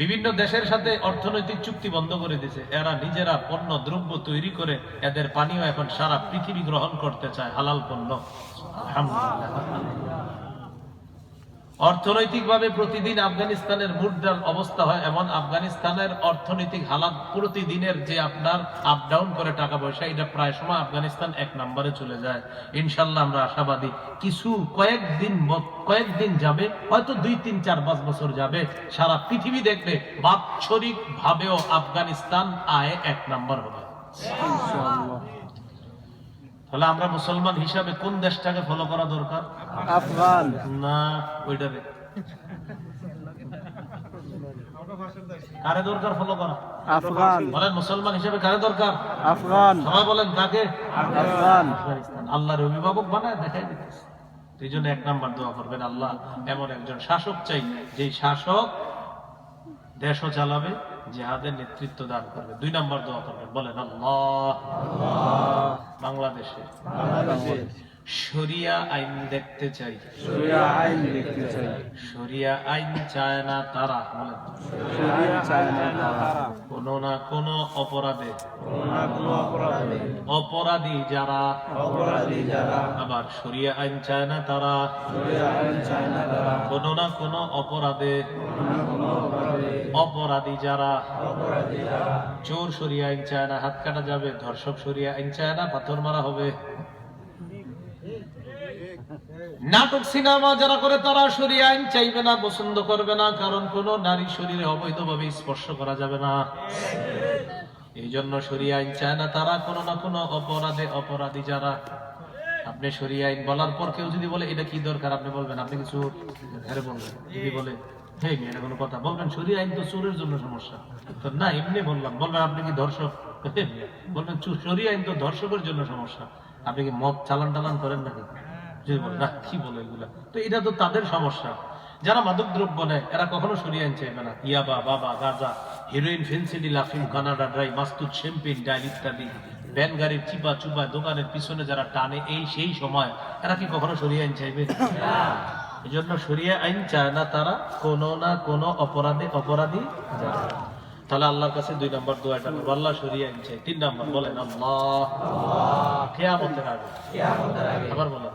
বিভিন্ন দেশের সাথে অর্থনৈতিক চুক্তি বন্ধ করে দিয়েছে। এরা নিজেরা পণ্য, দ্রব্য তৈরি করে এদের পানীয় এখন সারা পৃথিবী গ্রহণ করতে চায়, হালাল পণ্য। আলহামদুলিল্লাহ। অর্থনৈতিকভাবে প্রতিদিন আফগানিস্তানের মুদ্রার অবস্থা হয় এমন আফগানিস্তানের অর্থনৈতিক হালাত প্রতিদিনের যে আপনার আপ ডাউন করে টাকা পয়সা, এটা প্রায় সময় আফগানিস্তান এক নম্বরে চলে যায়। ইনশাল্লাহ আমরা আশাবাদী কিছু কয়েকদিন কয়েকদিন যাবে, হয়তো দুই, তিন, চার, পাঁচ বছর যাবে। সারা পৃথিবী দেখবে বাৎসরিক ভাবেও আফগানিস্তান আয় এক নম্বর হবে। তাহলে আমরা মুসলমান হিসাবে কোন দেশটাকে ফলো করা দরকার? আফগান। না ওইটারে। কারে দরকার ফলো করা? আফগান। বলেন মুসলমান হিসেবে কারে দরকার? আফগান। সবাই বলেন কাকে? আফগান। আল্লাহর অভিভাবক বানায় দেখাই দিতেছে এই জন্য এক নাম্বার দোয়া করবেন আল্লাহ এমন একজন শাসক চাই যে শাসক দেশও চালাবে জেহাদের নেতৃত্ব দান করবে। দুই নম্বর দোয়া করবেন বলেন আল্লাহ। বাংলাদেশে। বাংলাদেশে। শরিয়া আইন দেখতে চাই। শরিয়া আইন দেখতে চাই। শরিয়া আইন চায় না তারা। শরিয়া চায় না তারা। কোন না কোন অপরাধে। কোনো না কোনো অপরাধে। অপরাধী যারা। অপরাধী যারা। আবার শরিয়া আইন চায় না তারা। শরিয়া আইন চায় না তারা। কোন না কোন অপরাধে। কোনো না কোনো অপরাধে। অপরাধী যারা। অপরাধী যারা। চোর শরিয়া আইন চায় না হাত কাটা যাবে ধর্ষক শরিয়া আইন চায় না পাথর মারা হবে। নাটক, সিনেমা যারা করে তারা শরীর আইন চাইবে না, পছন্দ করবে না, কারণ কোন নারী শরীরে অবৈধভাবে স্পর্শ করা যাবে না। এই জন্য শরীর আইন চায় না তারা, কোনো না কোনো অপরাধে অপরাধী যারা। আপনি শরীর আইন বলার পর কেউ যদি বলে, এটা কি দরকার? আপনি বলবেন, আপনি কিছু হ্যাঁ বলবেন। যদি বলে হ্যাঁ এটা কোনো কথা। বলবেন শরীর আইন তো চোরের জন্য সমস্যা। তো না, এমনি বললাম। বলবেন, আপনি কি ধর্ষক? বলবেন শরীর আইন তো ধর্ষকের জন্য সমস্যা। আপনি কি মদ চালান টালান করেন নাকি? না কি বলে এগুলা। তো এটা তো তাদের সমস্যা। যারা মাদক দ্রব্য নেয় এরা কখনো সরিয়ে আনছে না। ইয়াবা বাবা গাঁজা হিরোইন ফেন্সিডিল আফিম কানাডা ড্রাই মাস্তুদ শ্যাম্পেন ডাইল ইত্যাদি। ভ্যান গাড়ির চিপা চুপা দোকানের পিছনে যারা টানে এই সেই সময় এরা কি কখনো সরিয়ে আইন চাইবে? এই জন্য সরিয়ে আইন চায় না তারা কোনো না কোনো অপরাধে অপরাধী তাহলে আল্লাহর কাছে দুই নম্বর দোয়াটা করব। আল্লাহ সরিয়ে আইন চাই তিন নম্বর বলেন আল্লাহ। কেয়ামতের আগে। আবার বলেন।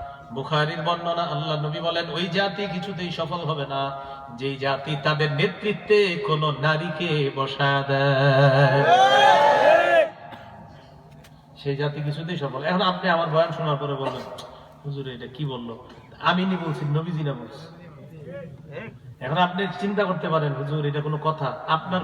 বুখারীর বর্ণনা, আল্লাহ নবী বলেন, ওই জাতি কিছুতেই সফল হবে না। যেই জাতি তাদের নেতৃত্বে কোন নারীকে বসা দেয়। সেই জাতি কিছুতেই সফল। এখন আপনি আমার বয়ান শোনার পরে বলবেন, হুজুর, এটা কি বলল? আমি নি বলছি, নবীজি না বলছি। এখন আপনি চিন্তা করতে পারেন, হুজুর, এটা কোনো কথা। আপনার